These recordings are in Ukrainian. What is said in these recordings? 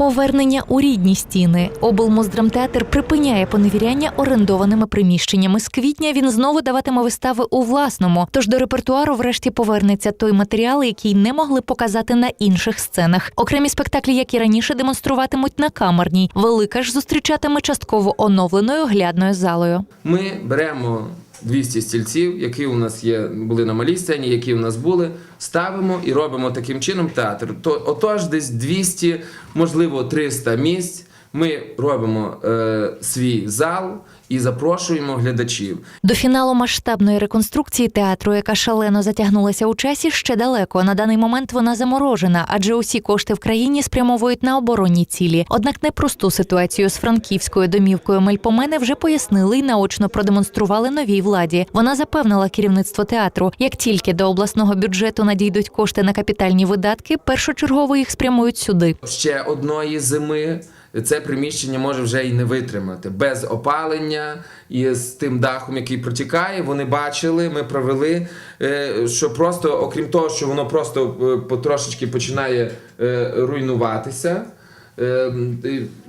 Повернення у рідні стіни. Облмоздрамтеатр припиняє поневіряння орендованими приміщеннями. З квітня він знову даватиме вистави у власному. Тож до репертуару врешті повернеться той матеріал, який не могли показати на інших сценах. Окремі спектаклі, як і раніше, демонструватимуть на камерній. Велика ж зустрічатиме частково оновленою глядною залою. Ми беремо 200 стільців, які у нас є, були на малій сцені, які у нас були, ставимо і робимо таким чином театр. То, отож, десь 200, можливо, 300 місць. Ми робимо е, свій зал і запрошуємо глядачів. До фіналу масштабної реконструкції театру, яка шалено затягнулася у часі, ще далеко. На даний момент вона заморожена, адже усі кошти в країні спрямовують на оборонні цілі. Однак непросту ситуацію з франківською домівкою Мельпомени вже пояснили і наочно продемонстрували новій владі. Вона запевнила керівництво театру, як тільки до обласного бюджету надійдуть кошти на капітальні видатки, першочергово їх спрямують сюди. Ще одної зими це приміщення може вже і не витримати. Без опалення і з тим дахом, який протікає, вони бачили, ми провели, е, що просто, окрім того, що воно просто е, потрошечки починає е, руйнуватися.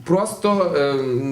Просто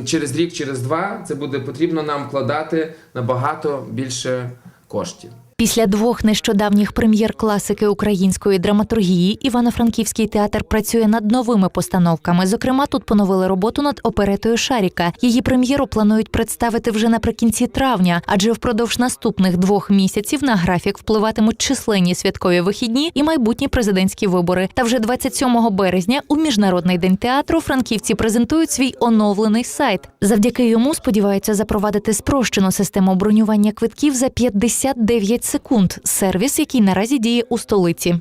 через рік, через два це буде потрібно нам вкладати набагато більше коштів. Після двох нещодавніх прем'єр класики української драматургії Івано-Франківський театр працює над новими постановками. Зокрема, тут поновили роботу над оперетою Шаріка. Її прем'єру планують представити вже наприкінці травня, адже впродовж наступних двох місяців на графік впливатимуть численні святкові вихідні і майбутні президентські вибори. Та вже 27 березня у міжнародний день театру франківці презентують свій оновлений сайт. Завдяки йому сподіваються запровадити спрощену систему бронювання квитків за 59 секунд. Сервіс, який наразі діє у столиці.